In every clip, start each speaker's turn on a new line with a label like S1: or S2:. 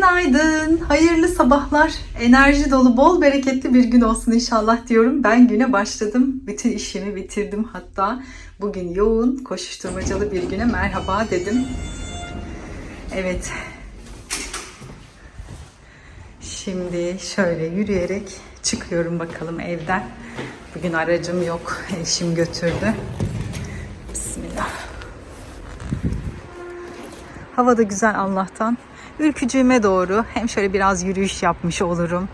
S1: Günaydın, hayırlı sabahlar, enerji dolu, bol bereketli bir gün olsun inşallah diyorum. Ben güne başladım, bütün işimi bitirdim hatta. Bugün yoğun, koşuşturmacalı bir güne merhaba dedim. Evet. Şimdi şöyle yürüyerek çıkıyorum bakalım evden. Bugün aracım yok, eşim götürdü. Bismillah. Hava da güzel Allah'tan. Ülkücüğüme doğru hem şöyle biraz yürüyüş yapmış olurum.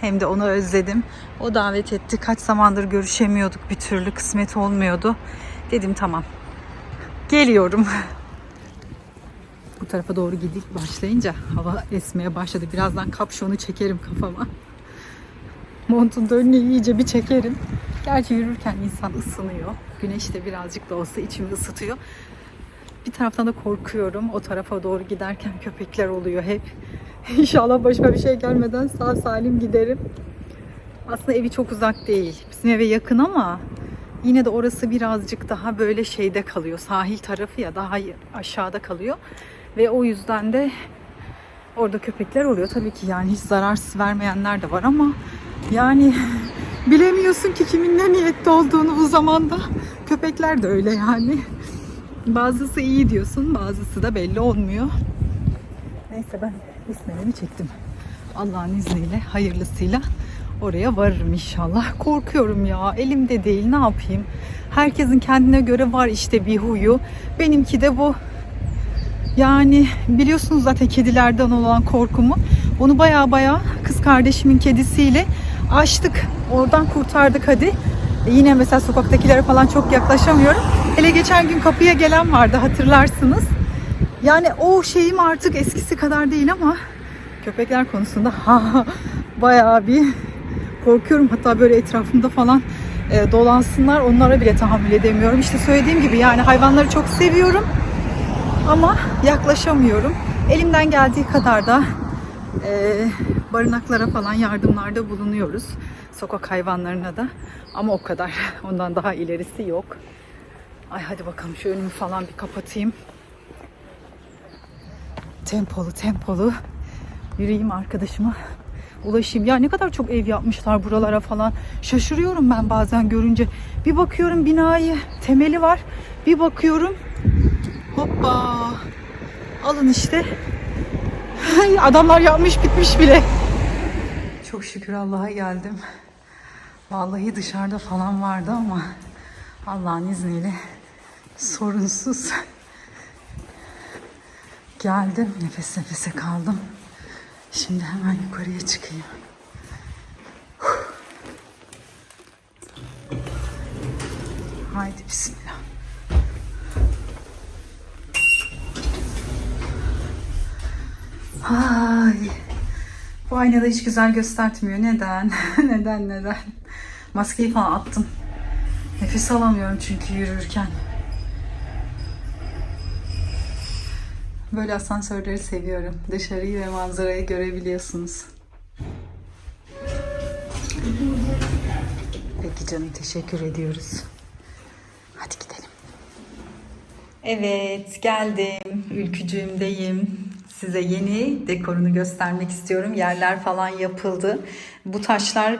S1: Hem de onu özledim. O davet etti. Kaç zamandır görüşemiyorduk bir türlü kısmet olmuyordu. Dedim tamam. Geliyorum. Bu tarafa doğru gidip başlayınca hava esmeye başladı. Birazdan kapşonu çekerim kafama. Montun da iyice bir çekerim. Gerçi yürürken insan ısınıyor. Güneş de birazcık da olsa içimi ısıtıyor. Bir taraftan da korkuyorum. O tarafa doğru giderken köpekler oluyor hep. İnşallah başıma bir şey gelmeden sağ salim giderim. Aslında evi çok uzak değil. Bizim eve yakın ama yine de orası birazcık daha böyle şeyde kalıyor. Sahil tarafı ya daha aşağıda kalıyor. Ve o yüzden de orada köpekler oluyor. Tabii ki yani hiç zararsız vermeyenler de var ama yani bilemiyorsun ki kimin ne niyette olduğunu bu zamanda. Köpekler de öyle yani. Bazısı iyi diyorsun, bazısı da belli olmuyor. Neyse ben besmelemi çektim. Allah'ın izniyle, hayırlısıyla oraya varırım inşallah. Korkuyorum ya, elimde değil ne yapayım. Herkesin kendine göre var işte bir huyu. Benimki de bu. Yani biliyorsunuz zaten kedilerden olan korkumu. Onu baya baya kız kardeşimin kedisiyle açtık. Oradan kurtardık hadi. E yine mesela sokaktakilere falan çok yaklaşamıyorum. Hele geçen gün kapıya gelen vardı hatırlarsınız. Yani o şeyim artık eskisi kadar değil ama köpekler konusunda ha bayağı bir korkuyorum. Hatta böyle etrafımda falan e, dolansınlar onlara bile tahammül edemiyorum. İşte söylediğim gibi yani hayvanları çok seviyorum ama yaklaşamıyorum. Elimden geldiği kadar da e, barınaklara falan yardımlarda bulunuyoruz. Sokak hayvanlarına da. Ama o kadar. Ondan daha ilerisi yok. Ay hadi bakalım şu önümü falan bir kapatayım. Tempolu tempolu yürüyeyim arkadaşıma ulaşayım. Ya ne kadar çok ev yapmışlar buralara falan. Şaşırıyorum ben bazen görünce. Bir bakıyorum binayı temeli var. Bir bakıyorum hoppa alın işte. Adamlar yapmış bitmiş bile. Çok şükür Allah'a geldim. Vallahi dışarıda falan vardı ama Allah'ın izniyle sorunsuz geldim. Nefes nefese kaldım. Şimdi hemen yukarıya çıkayım. Haydi bismillah. Ay. Bu aynada hiç güzel göstermiyor. Neden? neden neden? Maskeyi falan attım. Nefes alamıyorum çünkü yürürken. Böyle asansörleri seviyorum. Dışarıyı ve manzarayı görebiliyorsunuz. Peki canım teşekkür ediyoruz. Hadi gidelim. Evet geldim. Ülkücüğümdeyim. Size yeni dekorunu göstermek istiyorum. Yerler falan yapıldı. Bu taşlar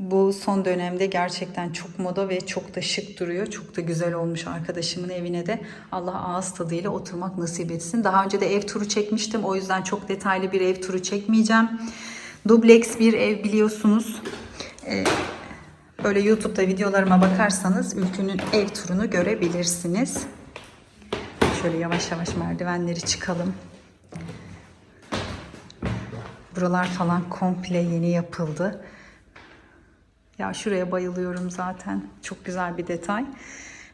S1: bu son dönemde gerçekten çok moda ve çok da şık duruyor. Çok da güzel olmuş arkadaşımın evine de. Allah ağız tadıyla oturmak nasip etsin. Daha önce de ev turu çekmiştim. O yüzden çok detaylı bir ev turu çekmeyeceğim. Dubleks bir ev biliyorsunuz. Ee, böyle YouTube'da videolarıma bakarsanız Ülkü'nün ev turunu görebilirsiniz. Şöyle yavaş yavaş merdivenleri çıkalım. Buralar falan komple yeni yapıldı. Ya şuraya bayılıyorum zaten. Çok güzel bir detay.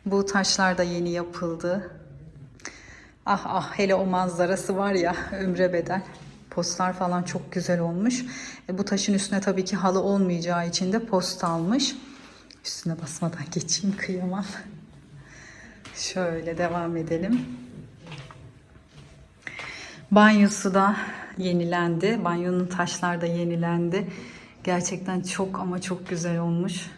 S1: Bu taşlar da yeni yapıldı. Ah ah hele o manzarası var ya ömre bedel. Postlar falan çok güzel olmuş. E, bu taşın üstüne tabii ki halı olmayacağı için de post almış. Üstüne basmadan geçeyim kıyamam. Şöyle devam edelim. Banyosu da yenilendi. Banyonun taşlar da yenilendi. Gerçekten çok ama çok güzel olmuş.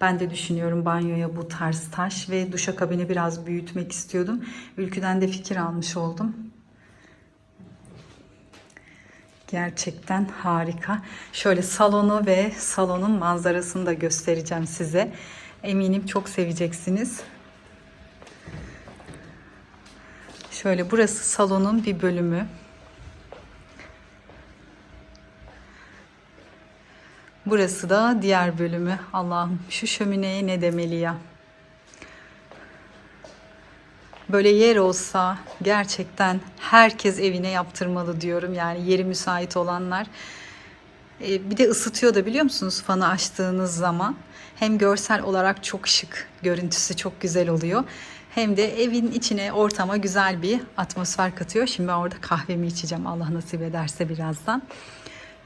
S1: Ben de düşünüyorum banyoya bu tarz taş ve duşakabini biraz büyütmek istiyordum. Ülküden de fikir almış oldum. Gerçekten harika. Şöyle salonu ve salonun manzarasını da göstereceğim size. Eminim çok seveceksiniz. Şöyle burası salonun bir bölümü. Burası da diğer bölümü. Allah'ım şu şömineye ne demeli ya. Böyle yer olsa gerçekten herkes evine yaptırmalı diyorum. Yani yeri müsait olanlar. Ee, bir de ısıtıyor da biliyor musunuz fanı açtığınız zaman. Hem görsel olarak çok şık, görüntüsü çok güzel oluyor. Hem de evin içine, ortama güzel bir atmosfer katıyor. Şimdi ben orada kahvemi içeceğim Allah nasip ederse birazdan.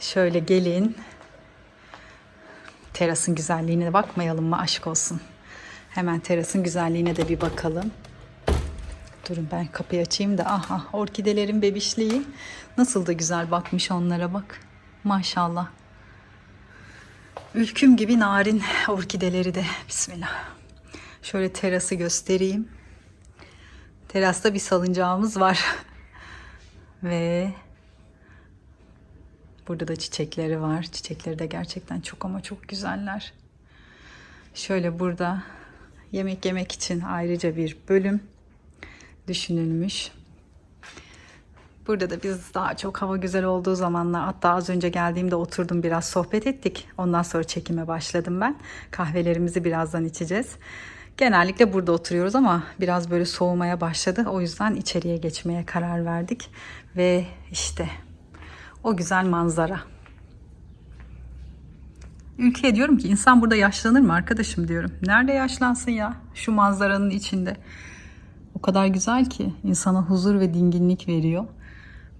S1: Şöyle gelin. Terasın güzelliğine bakmayalım mı aşk olsun. Hemen terasın güzelliğine de bir bakalım. Durun ben kapıyı açayım da aha orkidelerin bebişliği nasıl da güzel bakmış onlara bak. Maşallah. Ülküm gibi narin orkideleri de. Bismillah. Şöyle terası göstereyim. Terasta bir salıncağımız var. Ve burada da çiçekleri var. Çiçekleri de gerçekten çok ama çok güzeller. Şöyle burada yemek yemek için ayrıca bir bölüm düşünülmüş. Burada da biz daha çok hava güzel olduğu zamanlar hatta az önce geldiğimde oturdum biraz sohbet ettik. Ondan sonra çekime başladım ben. Kahvelerimizi birazdan içeceğiz. Genellikle burada oturuyoruz ama biraz böyle soğumaya başladı. O yüzden içeriye geçmeye karar verdik. Ve işte o güzel manzara. Ülkeye diyorum ki insan burada yaşlanır mı arkadaşım diyorum. Nerede yaşlansın ya şu manzaranın içinde. O kadar güzel ki insana huzur ve dinginlik veriyor.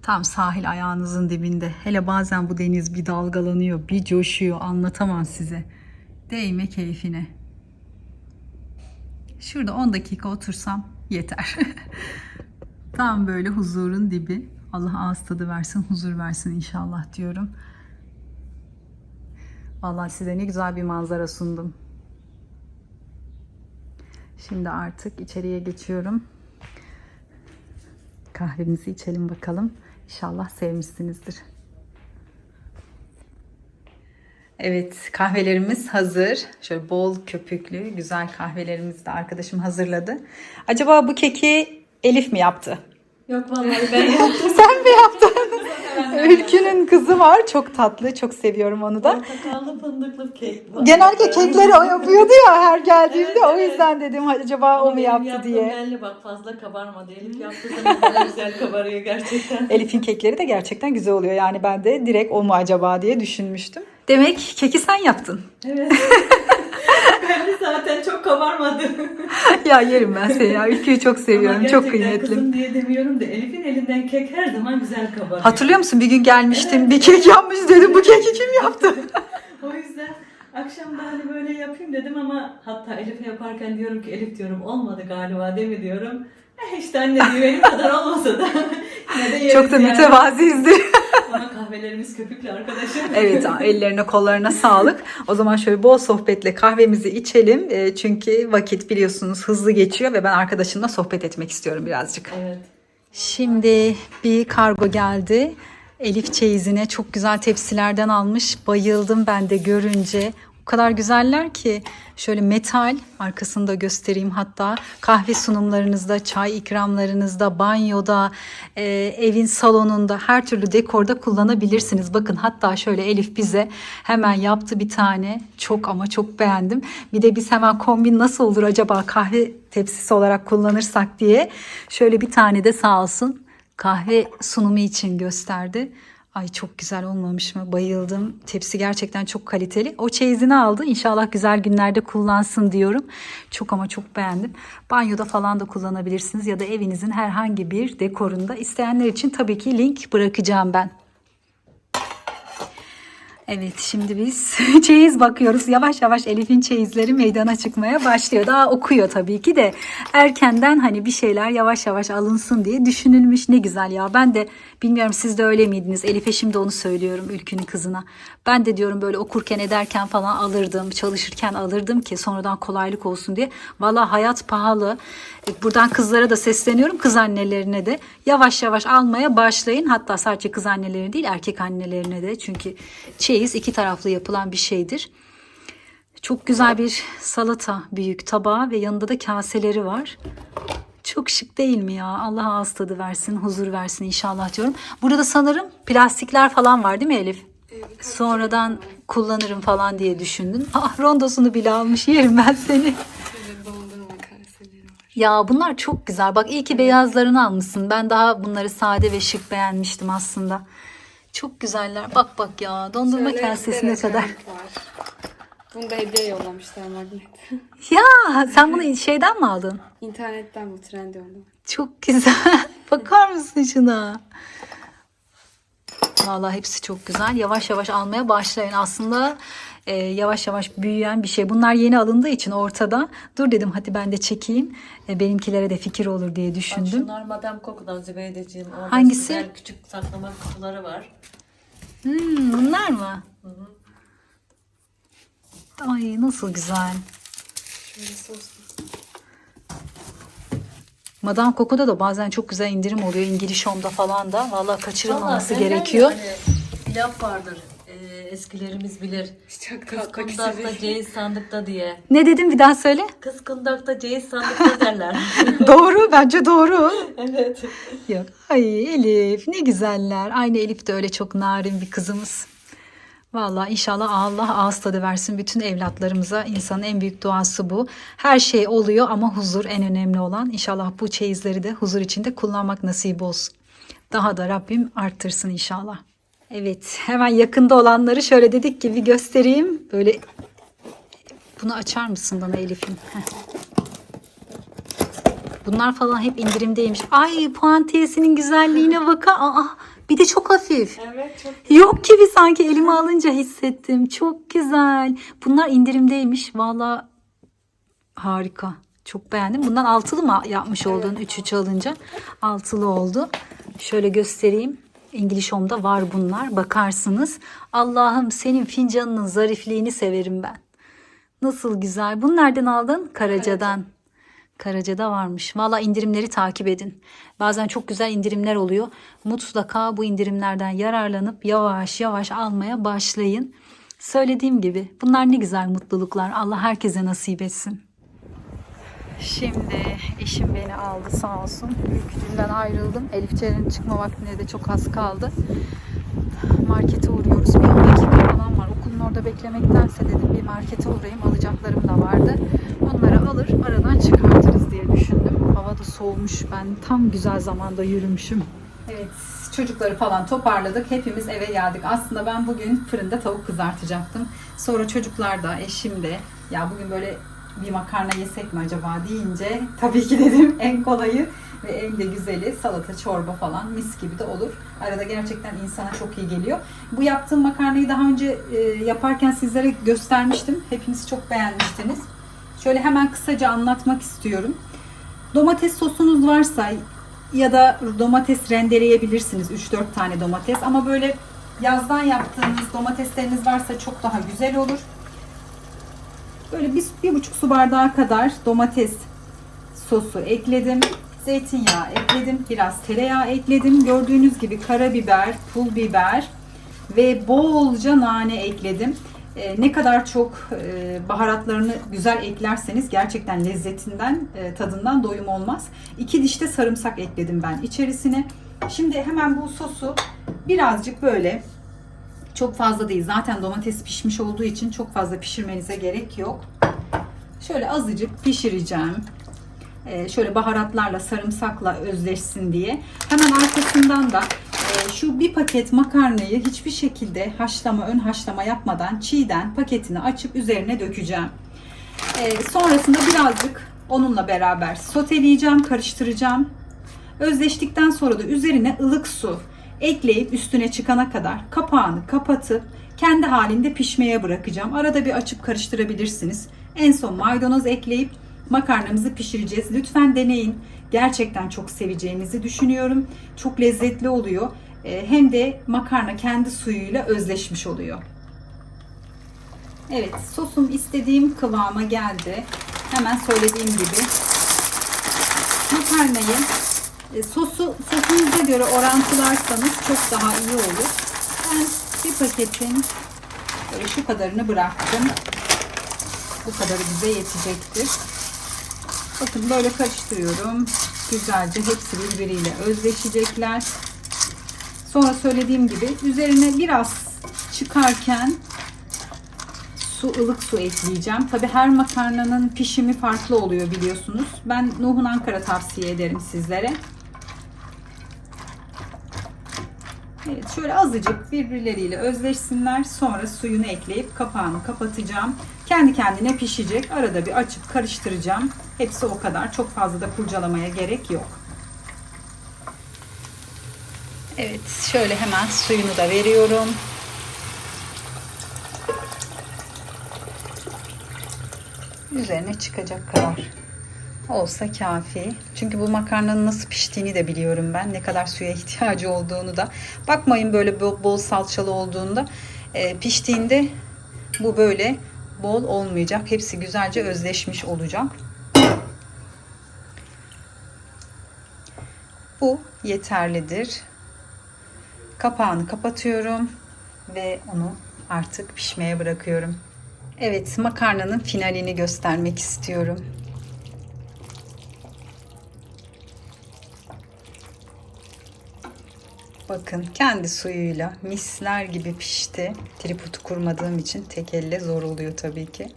S1: Tam sahil ayağınızın dibinde. Hele bazen bu deniz bir dalgalanıyor, bir coşuyor. Anlatamam size. Değme keyfine. Şurada 10 dakika otursam yeter. Tam böyle huzurun dibi. Allah ağız tadı versin, huzur versin inşallah diyorum. Vallahi size ne güzel bir manzara sundum. Şimdi artık içeriye geçiyorum. Kahvemizi içelim bakalım. İnşallah sevmişsinizdir. Evet kahvelerimiz hazır. Şöyle bol köpüklü güzel kahvelerimizi de arkadaşım hazırladı. Acaba bu keki Elif mi yaptı?
S2: Yok vallahi ben yaptım.
S1: Sen mi yaptın? Ülkünün kızı var. Çok tatlı. Çok seviyorum onu da.
S2: Portakallı fındıklı kek var.
S1: Genellikle kekleri o yapıyordu ya her geldiğimde.
S2: Evet,
S1: o
S2: evet.
S1: yüzden dedim acaba o mu
S2: Benim
S1: yaptı
S2: yaptığım
S1: diye.
S2: belli bak fazla kabarmadı. Elif yaptı daha güzel kabarıyor gerçekten.
S1: Elif'in kekleri de gerçekten güzel oluyor. Yani ben de direkt o mu acaba diye düşünmüştüm. Demek keki sen yaptın.
S2: Evet. Zaten çok kabarmadı.
S1: ya yerim ben seni ya. Ülküyü çok seviyorum. Çok kıymetli.
S2: kızım diye demiyorum da Elif'in elinden kek her zaman güzel kabarıyor.
S1: Hatırlıyor musun? Bir gün gelmiştim. Bir kek yapmış dedim. Bu keki kim yaptı?
S2: O yüzden akşam da hani böyle yapayım dedim ama hatta Elif'e yaparken diyorum ki Elif diyorum olmadı galiba değil mi diyorum. Eh işte anne diyor benim kadar olmasa da yine de
S1: çok da
S2: yani.
S1: mütevaziyizdir.
S2: Ama kahvelerimiz köpüklü arkadaşım.
S1: Evet ellerine kollarına sağlık. O zaman şöyle bol sohbetle kahvemizi içelim. E, Çünkü vakit biliyorsunuz hızlı geçiyor ve ben arkadaşımla sohbet etmek istiyorum birazcık.
S2: Evet.
S1: Şimdi bir kargo geldi. Elif çeyizine çok güzel tepsilerden almış. Bayıldım ben de görünce. O kadar güzeller ki şöyle metal arkasında göstereyim hatta kahve sunumlarınızda, çay ikramlarınızda, banyoda, e, evin salonunda her türlü dekorda kullanabilirsiniz. Bakın hatta şöyle Elif bize hemen yaptı bir tane. Çok ama çok beğendim. Bir de biz hemen kombin nasıl olur acaba kahve tepsisi olarak kullanırsak diye şöyle bir tane de sağ olsun kahve sunumu için gösterdi. Ay çok güzel olmamış mı? Bayıldım. Tepsi gerçekten çok kaliteli. O çeyizini aldı. İnşallah güzel günlerde kullansın diyorum. Çok ama çok beğendim. Banyoda falan da kullanabilirsiniz ya da evinizin herhangi bir dekorunda. İsteyenler için tabii ki link bırakacağım ben. Evet şimdi biz çeyiz bakıyoruz. Yavaş yavaş Elif'in çeyizleri meydana çıkmaya başlıyor. Daha okuyor tabii ki de erkenden hani bir şeyler yavaş yavaş alınsın diye düşünülmüş. Ne güzel ya. Ben de bilmiyorum siz de öyle miydiniz? Elif'e şimdi onu söylüyorum Ülkü'nün kızına. Ben de diyorum böyle okurken ederken falan alırdım. Çalışırken alırdım ki sonradan kolaylık olsun diye. Valla hayat pahalı. E, Buradan kızlara da sesleniyorum. Kız annelerine de yavaş yavaş almaya başlayın. Hatta sadece kız annelerine değil erkek annelerine de. Çünkü çeyiz iki taraflı yapılan bir şeydir. Çok güzel bir salata büyük tabağı ve yanında da kaseleri var. Çok şık değil mi ya? Allah ağız tadı versin, huzur versin inşallah diyorum. Burada sanırım plastikler falan var değil mi Elif? Sonradan kullanırım falan diye düşündün. Ah rondosunu bile almış yerim ben seni. Ya bunlar çok güzel. Bak iyi ki beyazlarını almışsın. Ben daha bunları sade ve şık beğenmiştim aslında. Çok güzeller. Bak bak ya dondurma
S3: Şöyle
S1: kasesine kadar.
S3: var. Bunu da hediye yollamışlar magnet.
S1: Ya sen bunu şeyden mi aldın?
S3: İnternetten bu Trendyol'dan.
S1: Çok güzel. Bakar mısın şuna? Vallahi hepsi çok güzel. Yavaş yavaş almaya başlayın. Aslında e, yavaş yavaş büyüyen bir şey. Bunlar yeni alındığı için ortada. Dur dedim hadi ben de çekeyim. E, benimkilere de fikir olur diye
S2: Bak
S1: düşündüm.
S2: şunlar Madame Coco'dan Zübeydeciğim. Orada
S1: Hangisi?
S2: güzel küçük saklama kutuları var.
S1: Hmm, bunlar mı? Ay nasıl güzel.
S3: Şöyle soslu.
S1: Madame Coco'da da bazen çok güzel indirim oluyor. İngiliz Home'da falan da. Vallahi kaçırılmaması
S2: Vallahi
S1: gerekiyor.
S2: ya hani, laf vardır. Eskilerimiz bilir.
S3: Çok
S2: Kız
S3: tatlı
S2: kundakta,
S3: kişi.
S2: ceyiz sandıkta diye.
S1: Ne dedim bir daha söyle.
S2: Kız kundakta, ceyiz sandıkta derler.
S1: doğru bence doğru.
S2: evet.
S1: Yok. Ay Elif ne güzeller. Aynı Elif de öyle çok narin bir kızımız. Vallahi inşallah Allah ağız tadı versin bütün evlatlarımıza. İnsanın en büyük duası bu. Her şey oluyor ama huzur en önemli olan. İnşallah bu çeyizleri de huzur içinde kullanmak nasip olsun. Daha da Rabbim arttırsın inşallah. Evet hemen yakında olanları şöyle dedik ki bir göstereyim. Böyle bunu açar mısın bana Elif'im? Bunlar falan hep indirimdeymiş. Ay puantiyesinin güzelliğine bakın. Aa, bir de çok hafif.
S3: Evet çok
S1: Yok gibi sanki elime alınca hissettim. Çok güzel. Bunlar indirimdeymiş. Valla harika. Çok beğendim. Bundan altılı mı yapmış oldun? Üç üç alınca. Altılı oldu. Şöyle göstereyim. İngiliz Home'da var bunlar. Bakarsınız. Allah'ım senin fincanının zarifliğini severim ben. Nasıl güzel. Bunu nereden aldın? Karaca'dan. Karaca'da varmış. Valla indirimleri takip edin. Bazen çok güzel indirimler oluyor. Mutlaka bu indirimlerden yararlanıp yavaş yavaş almaya başlayın. Söylediğim gibi bunlar ne güzel mutluluklar. Allah herkese nasip etsin. Şimdi eşim beni aldı sağ olsun. Ülkücümden ayrıldım. Elif Ceren'in çıkma vaktine de çok az kaldı. Markete uğruyoruz. Bir 10 dakika falan var. Okulun orada beklemektense dedim bir markete uğrayayım. Alacaklarım da vardı. Onları alır aradan çıkartırız diye düşündüm. Hava da soğumuş. Ben tam güzel zamanda yürümüşüm. Evet çocukları falan toparladık. Hepimiz eve geldik. Aslında ben bugün fırında tavuk kızartacaktım. Sonra çocuklar da eşim de ya bugün böyle bir makarna yesek mi acaba deyince tabii ki dedim en kolayı ve en de güzeli salata, çorba falan mis gibi de olur. Arada gerçekten insana çok iyi geliyor. Bu yaptığım makarnayı daha önce e, yaparken sizlere göstermiştim. Hepiniz çok beğenmiştiniz. Şöyle hemen kısaca anlatmak istiyorum. Domates sosunuz varsa ya da domates rendeleyebilirsiniz. 3-4 tane domates ama böyle yazdan yaptığınız domatesleriniz varsa çok daha güzel olur. Böyle bir, bir buçuk su bardağı kadar domates sosu ekledim. Zeytinyağı ekledim. Biraz tereyağı ekledim. Gördüğünüz gibi karabiber, pul biber ve bolca nane ekledim. Ee, ne kadar çok e, baharatlarını güzel eklerseniz gerçekten lezzetinden, e, tadından doyum olmaz. İki diş de sarımsak ekledim ben içerisine. Şimdi hemen bu sosu birazcık böyle çok fazla değil. Zaten domates pişmiş olduğu için çok fazla pişirmenize gerek yok. Şöyle azıcık pişireceğim. Ee, şöyle baharatlarla, sarımsakla özleşsin diye. Hemen arkasından da e, şu bir paket makarnayı hiçbir şekilde haşlama, ön haşlama yapmadan çiğden paketini açıp üzerine dökeceğim. Ee, sonrasında birazcık onunla beraber soteleyeceğim, karıştıracağım. Özleştikten sonra da üzerine ılık su ekleyip üstüne çıkana kadar kapağını kapatıp kendi halinde pişmeye bırakacağım. Arada bir açıp karıştırabilirsiniz. En son maydanoz ekleyip makarnamızı pişireceğiz. Lütfen deneyin. Gerçekten çok seveceğinizi düşünüyorum. Çok lezzetli oluyor. Ee, Hem de makarna kendi suyuyla özleşmiş oluyor. Evet, sosum istediğim kıvama geldi. Hemen söylediğim gibi makarnayı e, sosu sosunuza göre orantılarsanız çok daha iyi olur. Ben bir paketin böyle şu kadarını bıraktım. Bu kadarı bize yetecektir. Bakın böyle karıştırıyorum. Güzelce hepsi birbiriyle özleşecekler. Sonra söylediğim gibi üzerine biraz çıkarken su ılık su ekleyeceğim. Tabi her makarnanın pişimi farklı oluyor biliyorsunuz. Ben Nuh'un Ankara tavsiye ederim sizlere. Evet şöyle azıcık birbirleriyle özleşsinler. Sonra suyunu ekleyip kapağını kapatacağım. Kendi kendine pişecek. Arada bir açıp karıştıracağım. Hepsi o kadar. Çok fazla da kurcalamaya gerek yok. Evet şöyle hemen suyunu da veriyorum. Üzerine çıkacak kadar olsa kafi. Çünkü bu makarnanın nasıl piştiğini de biliyorum ben. Ne kadar suya ihtiyacı olduğunu da. Bakmayın böyle bol, bol salçalı olduğunda. Ee, piştiğinde bu böyle bol olmayacak. Hepsi güzelce özleşmiş olacak. Bu yeterlidir. Kapağını kapatıyorum ve onu artık pişmeye bırakıyorum. Evet, makarnanın finalini göstermek istiyorum. Bakın kendi suyuyla misler gibi pişti. Tripodu kurmadığım için tek elle zor oluyor tabii ki.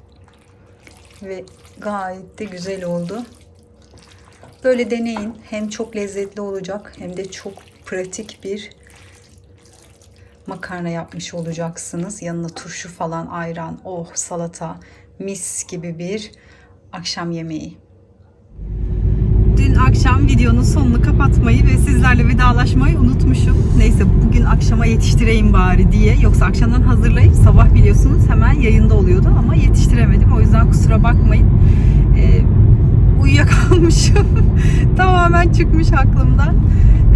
S1: Ve gayet de güzel oldu. Böyle deneyin. Hem çok lezzetli olacak hem de çok pratik bir makarna yapmış olacaksınız. Yanına turşu falan, ayran, oh salata, mis gibi bir akşam yemeği. Akşam videonun sonunu kapatmayı ve sizlerle vedalaşmayı unutmuşum. Neyse bugün akşama yetiştireyim bari diye. Yoksa akşamdan hazırlayıp sabah biliyorsunuz hemen yayında oluyordu ama yetiştiremedim. O yüzden kusura bakmayın. Ee, uyuyakalmışım. Tamamen çıkmış aklımdan.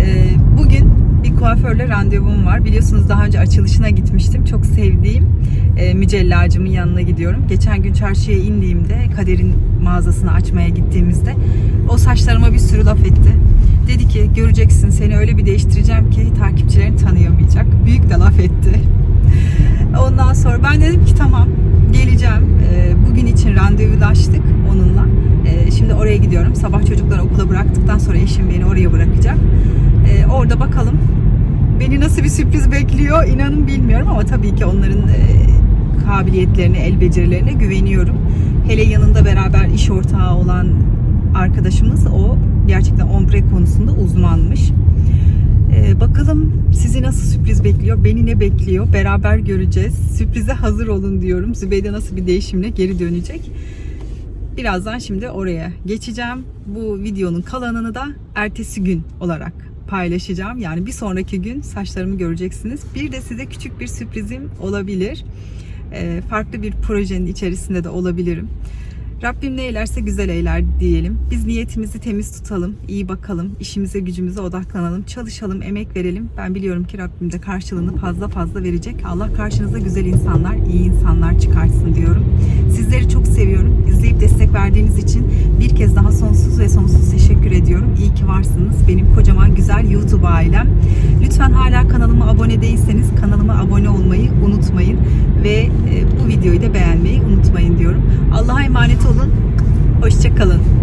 S1: Ee, bugün bir kuaförle randevum var. Biliyorsunuz daha önce açılışına gitmiştim. Çok sevdiğim e, mücellacımın yanına gidiyorum. Geçen gün çarşıya indiğimde Kader'in mağazasını açmaya gittiğimizde o saçlarıma bir sürü laf etti. Dedi ki göreceksin seni öyle bir değiştireceğim ki takipçilerin tanıyamayacak. Büyük de laf etti. Ondan sonra ben dedim ki tamam geleceğim. E, bugün için randevulaştık onunla. E, şimdi oraya gidiyorum. Sabah çocukları okula bıraktıktan sonra eşim beni oraya bırakacak. E, orada bakalım beni nasıl bir sürpriz bekliyor inanın bilmiyorum ama tabii ki onların e, kabiliyetlerine, el becerilerine güveniyorum. Hele yanında beraber iş ortağı olan arkadaşımız o gerçekten ombre konusunda uzmanmış. E, bakalım sizi nasıl sürpriz bekliyor, beni ne bekliyor beraber göreceğiz. Sürprize hazır olun diyorum. Zübeyde nasıl bir değişimle geri dönecek. Birazdan şimdi oraya geçeceğim. Bu videonun kalanını da ertesi gün olarak paylaşacağım. Yani bir sonraki gün saçlarımı göreceksiniz. Bir de size küçük bir sürprizim olabilir. Ee, farklı bir projenin içerisinde de olabilirim. Rabbim ne güzel eyler diyelim. Biz niyetimizi temiz tutalım, iyi bakalım, işimize gücümüze odaklanalım, çalışalım, emek verelim. Ben biliyorum ki Rabbim de karşılığını fazla fazla verecek. Allah karşınıza güzel insanlar, iyi insanlar çıkartsın diyorum. Sizleri çok seviyorum. İzleyip destek verdiğiniz için bir kez daha sonsuz ve sonsuz teşekkür ediyorum. İyi ki varsınız. Benim kocaman güzel YouTube ailem. Lütfen hala kanalıma abone değilseniz kanalıma abone olmayı unutmayın. Ve e, bu videoyu da beğenmeyi unutmayın diyorum. Allah'a emanet olun. Hoşçakalın.